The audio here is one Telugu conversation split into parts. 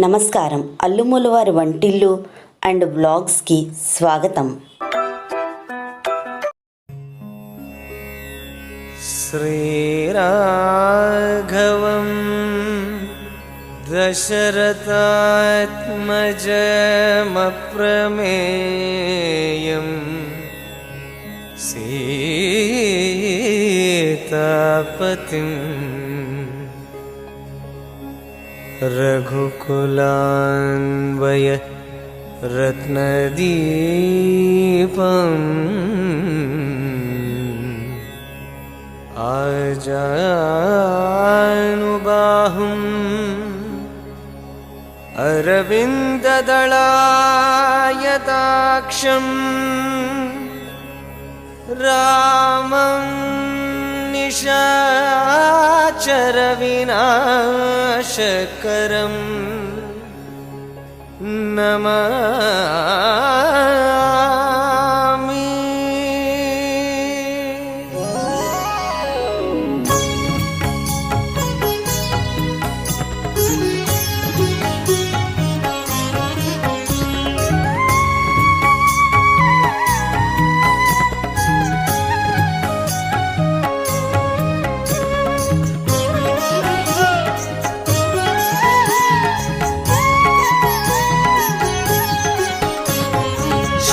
నమస్కారం. అల్లుములవారి వంటిల్లు అండ్ బ్లాగ్స్కి స్వాగతం. శ్రీరాఘవం దశరథాత్మజమప్రమేయం సీతాపతిం रघुकुलान्वय रत्नदीपम् आजानुबाहुम् अरविन्ददलायताक्षम् रामं निशाचरविनाशकरम् नमामि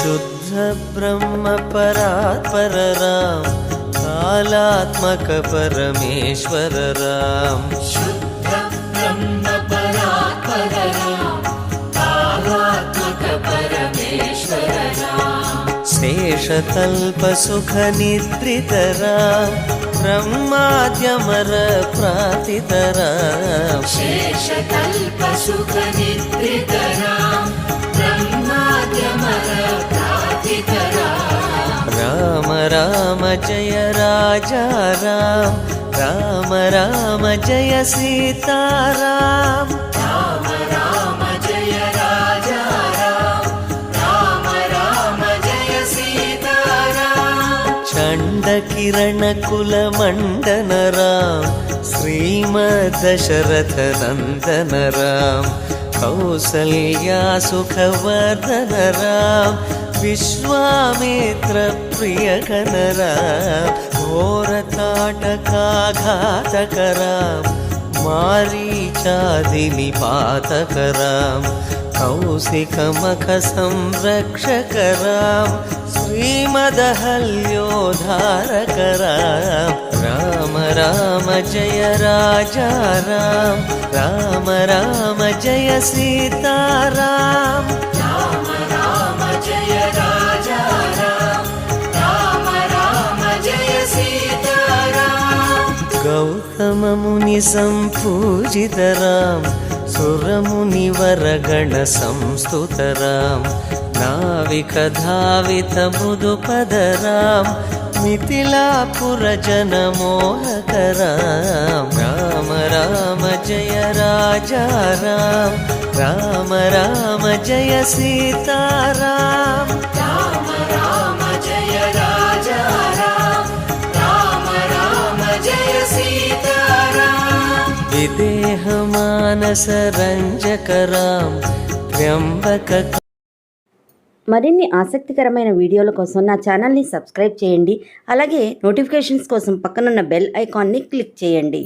शुद्ध ब्रह्म परात्पर राम कालात्मक परमेश्वर राम शेषतल्प सुख निद्रितरा ब्रह्माद्यमर प्रातितरा राम రామ జయ రాజా రామ. రామ రామ జయ సీతారామ రామ. రామ కిరణ కుల మండన రామ. శ్రీమ దశరథ నందన రామ. कौसल्या రామ జయ రాజా రామ. రామ రామ జయ సీతారామ. రామ రామ జయ రాజా గౌతమముని సంపూజిత రామ. సురముని వరగణ సంస్థుత రామ. राम जय सीताराम गौतममुनि सम्पूजित राम सुरमुनिवरगण संस्तुत राम नाविकधावित मृदुपद राम मिथिलापुरजनमोहक राम राम राम जय राजा राम राम राम जय सीताराम विदेहमानसरञ्जक राम त्र्यम्बक మరిన్ని ఆసక్తికరమైన వీడియోల కోసం నా ఛానల్ని సబ్స్క్రైబ్ చేయండి. అలాగే నోటిఫికేషన్స్ కోసం పక్కనున్న బెల్ ఐకాన్ని క్లిక్ చేయండి.